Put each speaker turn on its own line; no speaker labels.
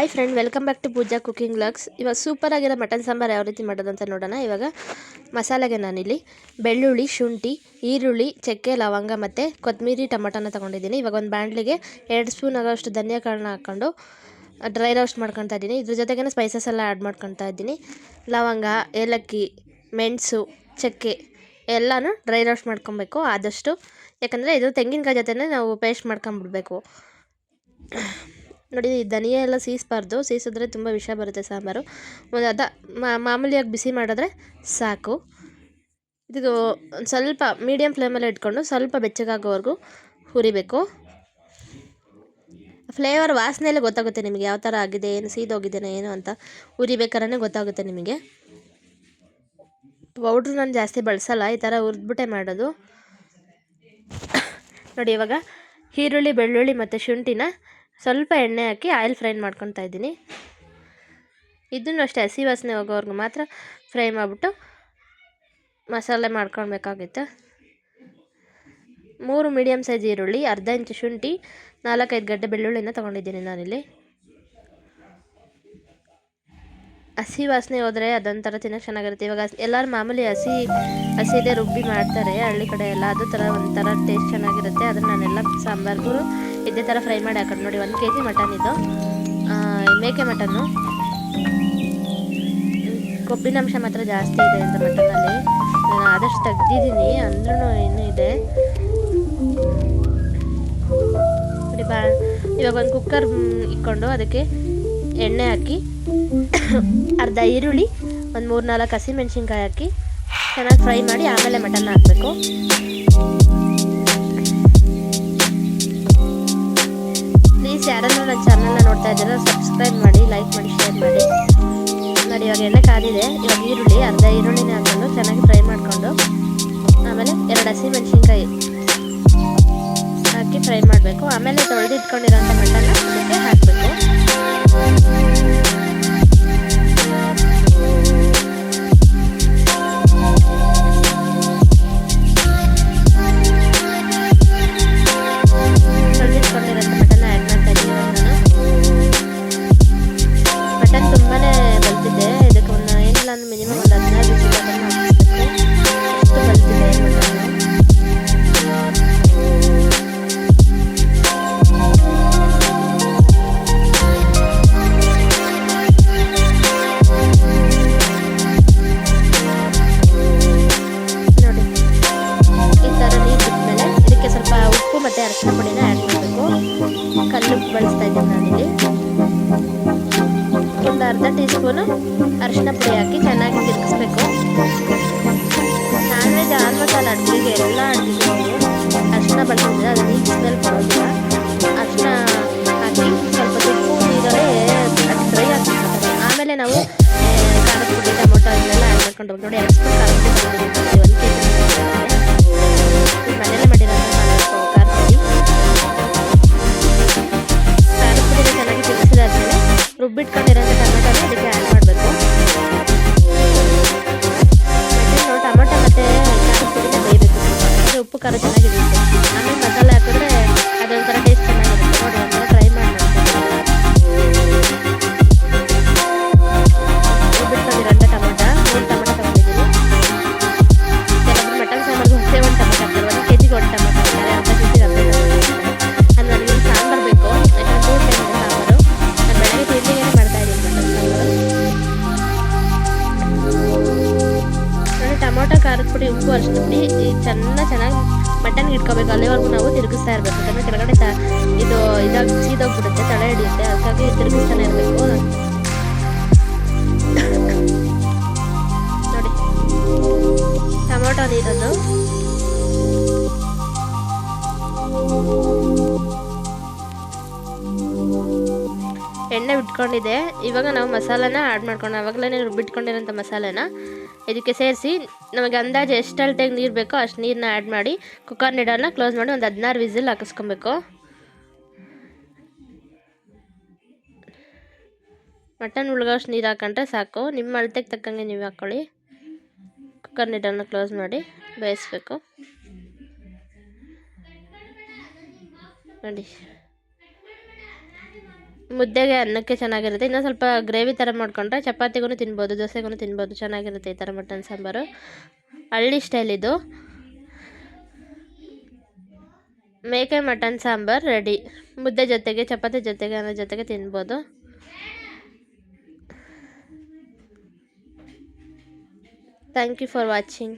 Hi friend welcome back to Pooja cooking lux ಇವಾಗ super ಆಗಿರೋ mutton sambar ಯಾವ ರೀತಿ ಮಾಡೋದಂತ ನೋಡೋಣ. ಇವಾಗ ಮಸಾಲೆಗೆ ನಾನಿಲ್ಲಿ ಬೆಳ್ಳುಳ್ಳಿ, ಶುಂಠಿ, ಈರುಳ್ಳಿ, ಚಕ್ಕೆ, ಲವಂಗ ಮತ್ತು ಕೊತ್ತಂಬರಿ ಟೊಮೆಟೊನ ತೊಗೊಂಡಿದ್ದೀನಿ. ಇವಾಗ ಒಂದು ಬ್ಯಾಂಡ್ಲಿಗೆ ಎರಡು ಸ್ಪೂನ್ ಆಗೋಷ್ಟು ಧನಿಯಾ ಕಾಳನ್ನ ಹಾಕ್ಕೊಂಡು ಡ್ರೈ ರೋಸ್ಟ್ ಮಾಡ್ಕೊತಾ ಇದ್ದೀನಿ. ಇದ್ರ ಜೊತೆಗೇ ಸ್ಪೈಸಸ್ ಎಲ್ಲ ಆ್ಯಡ್ ಮಾಡ್ಕೊತಾ ಇದ್ದೀನಿ. ಲವಂಗ, ಏಲಕ್ಕಿ, ಮೆಣಸು, ಚಕ್ಕೆ ಎಲ್ಲನೂ ಡ್ರೈ ರೋಸ್ಟ್ ಮಾಡ್ಕೊಬೇಕು ಆದಷ್ಟು. ಯಾಕಂದರೆ ಇದು ತೆಂಗಿನಕಾಯಿ ಜೊತೆನೇ ನಾವು ಪೇಸ್ಟ್ ಮಾಡ್ಕೊಂಬಿಡ್ಬೇಕು. ನೋಡಿ ಧನಿಯಾ ಎಲ್ಲ ಸೀಸಬಾರ್ದು. ಸೀಸಿದ್ರೆ ತುಂಬ ವಿಷ ಬರುತ್ತೆ ಸಾಂಬಾರು. ಒಂದು ಅದ ಮಾಮೂಲಿಯಾಗಿ ಬಿಸಿ ಮಾಡಿದ್ರೆ ಸಾಕು. ಇದು ಸ್ವಲ್ಪ ಮೀಡಿಯಮ್ ಫ್ಲೇಮಲ್ಲಿ ಇಟ್ಕೊಂಡು ಸ್ವಲ್ಪ ಬೆಚ್ಚಗಾಗೋವರೆಗೂ ಹುರಿಬೇಕು. ಫ್ಲೇವರ್ ವಾಸನೆಯಲ್ಲೇ ಗೊತ್ತಾಗುತ್ತೆ ನಿಮಗೆ ಯಾವ ಥರ ಆಗಿದೆ, ಏನು ಸೀದೋಗಿದ್ದೇನೆ ಏನು ಅಂತ. ಹುರಿಬೇಕಾರೇ ಗೊತ್ತಾಗುತ್ತೆ ನಿಮಗೆ. ಪೌಡ್ರು ನಾನು ಜಾಸ್ತಿ ಬಳಸಲ್ಲ, ಈ ಥರ ಹುರಿದ್ಬಿಟ್ಟೆ ಮಾಡೋದು. ನೋಡಿ, ಇವಾಗ ಈರುಳ್ಳಿ, ಬೆಳ್ಳುಳ್ಳಿ ಮತ್ತು ಶುಂಠಿನ ಸ್ವಲ್ಪ ಎಣ್ಣೆ ಹಾಕಿ ಆಯಿಲ್ ಫ್ರೈ ಮಾಡ್ಕೊತಾ ಇದ್ದೀನಿ. ಇದನ್ನು ಅಷ್ಟೇ ಹಸಿ ವಾಸನೆ ಹೋಗೋವರೆಗೂ ಮಾತ್ರ ಫ್ರೈ ಮಾಡಿಬಿಟ್ಟು ಮಸಾಲೆ ಮಾಡ್ಕೊಳ್ಬೇಕಾಗಿತ್ತು. ಮೂರು ಮೀಡಿಯಮ್ ಸೈಜ್ ಈರುಳ್ಳಿ, ಅರ್ಧ ಇಂಚು ಶುಂಠಿ, ನಾಲ್ಕೈದು ಗಡ್ಡೆ ಬೆಳ್ಳುಳ್ಳಿನ ತೊಗೊಂಡಿದ್ದೀನಿ ನಾನಿಲ್ಲಿ. ಹಸಿ ವಾಸನೆ ಹೋದರೆ ಅದೊಂಥರ ತಿನ್ನೋಕ್ಕೆ ಚೆನ್ನಾಗಿರುತ್ತೆ. ಇವಾಗ ಎಲ್ಲರೂ ಮಾಮೂಲಿ ಹಸಿ, ಹಸಿದೇ ರುಬ್ಬಿ ಮಾಡ್ತಾರೆ, ಹಳ್ಳಿ ಕಡೆ ಎಲ್ಲ. ಅದು ಥರ ಒಂಥರ ಟೇಸ್ಟ್ ಚೆನ್ನಾಗಿರುತ್ತೆ. ಅದನ್ನು ನಾನೆಲ್ಲ ಸಾಂಬಾರ್ಗೂ ಇದೇ ಥರ ಫ್ರೈ ಮಾಡಿ ಹಾಕೊಂಡು ನೋಡಿ, ಒಂದು ಕೆ ಜಿ ಮಟನ್ ಇದು. ಮೇಕೆ ಮಟನ್ನು. ಕೊಬ್ಬಿನಂಶ ಮಾತ್ರ ಜಾಸ್ತಿ ಇದೆ ಅಂತ ಮಟನಲ್ಲಿ ನಾನು ಆದಷ್ಟು ತೆಗ್ದಿದ್ದೀನಿ, ಅಂದ್ರೂ ಇನ್ನೂ ಇದೆ. ನೋಡಿ, ಬಾ, ಇವಾಗ ಒಂದು ಕುಕ್ಕರ್ ಇಕ್ಕೊಂಡು ಅದಕ್ಕೆ ಎಣ್ಣೆ ಹಾಕಿ, ಅರ್ಧ ಈರುಳ್ಳಿ, ಒಂದು ಮೂರು ನಾಲ್ಕು ಹಸಿಮೆಣ್ಸಿನ್ಕಾಯಿ ಹಾಕಿ ಚೆನ್ನಾಗಿ ಫ್ರೈ ಮಾಡಿ ಆಮೇಲೆ ಮಟನ್ ಹಾಕಬೇಕು. ಪ್ಲೀಸ್ ಯಾರನ್ನೂ ನನ್ನ ಚಾನಲ್ನ ನೋಡ್ತಾ ಇದ್ದಾರೆ ಸಬ್ಸ್ಕ್ರೈಬ್ ಮಾಡಿ ಲೈಕ್ ಮಾಡಿ ಶೇರ್ ಮಾಡಿ. ನೋಡಿ, ಇವಾಗ ಎಣ್ಣೆ ಕಾದಿದೆ ಇವಾಗ ಈರುಳ್ಳಿ, ಅರ್ಧ ಈರುಳ್ಳಿನ ಹಾಕೊಂಡು ಚೆನ್ನಾಗಿ ಫ್ರೈ ಮಾಡಿಕೊಂಡು, ಆಮೇಲೆ ಎರಡು ಹಸಿಮೆಣಸಿನ್ಕಾಯಿ ಹಾಕಿ ಫ್ರೈ ಮಾಡಬೇಕು. ಆಮೇಲೆ ತೊಳೆದಿಟ್ಕೊಂಡಿರೋಂಥ ಮಟನ್ನ ಹಾಕಬೇಕು ಅರಿಶಿನ ಪುಡಿನ ಆ್ಯಡ್ ಮಾಡಬೇಕು. ಕಲ್ಲು ಬಳಸ್ತಾ ಇದ್ದೀನಿ ನಾನಿಲ್ಲಿ. ಒಂದು ಅರ್ಧ ಟೀ ಸ್ಪೂನು ಅರಿಶಿನ ಪುಡಿ ಹಾಕಿ ಚೆನ್ನಾಗಿ ತಿರುಗಿಸ್ಬೇಕು. ನಾನ್ ವೆಜ್ ಆಲ್ಮೋಸ್ಟ್ ಅಲ್ಲಿ ಅಡುಗೆಗೆ ಎಲ್ಲ ಅಡುಗೆಗೆ ಅರಿಶಿನ ಬಳಸಿದ್ರೆ ಅದು ನೀರು ಸ್ಮೆಲ್ ಅರಿಶಿನ ಹಾಕಿ ಸ್ವಲ್ಪ ತುಪ್ಪು ನೀರಲ್ಲೇ ಡ್ರೈ ಆಮೇಲೆ ನಾವು ಖಾರದ ಪುಡಿ, ಟೊಮೊಟೊ ಇದೆಲ್ಲ ಆ್ಯಡ್ ಮಾಡ್ಕೊಂಡು ನೋಡಿ ರುಬ್ಬಿಟ್ಕೊಂಡಿರೋಂಥ ಟೊಮೆಟೊನ ಇದಕ್ಕೆ ಆ್ಯಡ್ ಮಾಡಬೇಕು ಮತ್ತು ಟೊಮೊಟೊ ಮತ್ತು ಖಾರದ ಪುಡಿನ ಬೇಯಬೇಕು ಅಂದರೆ ಉಪ್ಪು ಖಾರ ಚೆನ್ನಾಗಿರುತ್ತೆ ಪುಡಿ ಉಪ್ಪು ಈ ಚೆನ್ನಾಗಿ ಮಟನ್ಗೆ ಇಟ್ಕೋಬೇಕು. ಅಲ್ಲಿವರೆಗೂ ನಾವು ತಿರುಗಿಸ್ತಾ ಇರಬೇಕು. ಯಾಕಂದರೆ ಕೆಳಗಡೆ ತ ಇದು ಇದಾಗಿ ಸೀದೋಗ್ಬಿಡುತ್ತೆ ತಳೆ ಹಿಡಿಯುತ್ತೆ. ಅದಕ್ಕಾಗಿ ತಿರುಗಿಸ್ತಾನೆ ಇರಬೇಕು. ನೋಡಿ. ಟೊಮೊಟೊ ನೀರನ್ನು ಎಣ್ಣೆ ಬಿಟ್ಕೊಂಡಿದೆ. ಇವಾಗ ನಾವು ಮಸಾಲಾನ ಆ್ಯಡ್ ಮಾಡ್ಕೊಂಡು ಆವಾಗಲೇ ರುಬ್ಬಿಟ್ಕೊಂಡಿರೋಂಥ ಮಸಾಲೆನ. ಇದಕ್ಕೆ ಸೇರಿಸಿ ನಮಗೆ ಅಂದಾಜು ಎಷ್ಟು ಅಳತೆಗೆ ನೀರು ಬೇಕೋ ಅಷ್ಟು ನೀರನ್ನ ಆ್ಯಡ್ ಮಾಡಿ ಕುಕ್ಕರ್ ನೀಡಲ್ನ ಕ್ಲೋಸ್ ಮಾಡಿ ಒಂದು ಹದಿನಾರು ವಿಸಿಲ್ ಹಾಕಿಸ್ಕೊಬೇಕು. ಮಟನ್ ಉಳ್ಗೋಷ್ಟು ನೀರು ಹಾಕೊಂಡ್ರೆ ಸಾಕು. ನಿಮ್ಮ ಅಳತೆಗೆ ತಕ್ಕಂಗೆ ನೀವು ಹಾಕ್ಕೊಳ್ಳಿ ಕುಕ್ಕರ್ ನೀಡನ್ನು ಕ್ಲೋಸ್ ಮಾಡಿ ಬೇಯಿಸ್ಬೇಕು. ನೋಡಿ. ಮುದ್ದೆಗೆ ಅನ್ನಕ್ಕೆ ಚೆನ್ನಾಗಿರುತ್ತೆ. ಇನ್ನೂ ಸ್ವಲ್ಪ ಗ್ರೇವಿ ಥರ ಮಾಡಿಕೊಂಡ್ರೆ ಚಪಾತಿಗೂ ತಿನ್ಬೋದು ದೋಸೆಗೂ ತಿನ್ಬೋದು. ಚೆನ್ನಾಗಿರುತ್ತೆ ಈ ಥರ ಮಟನ್ ಸಾಂಬಾರು. ಹಳ್ಳಿ ಸ್ಟೈಲ್ ಇದು. ಮೇಕೆ ಮಟನ್ ಸಾಂಬಾರು ರೆಡಿ ಮುದ್ದೆ ಜೊತೆಗೆ, ಚಪಾತಿ ಜೊತೆಗೆ, ಅನ್ನೋ ಜೊತೆಗೆ ತಿನ್ಬೋದು. Thank you for watching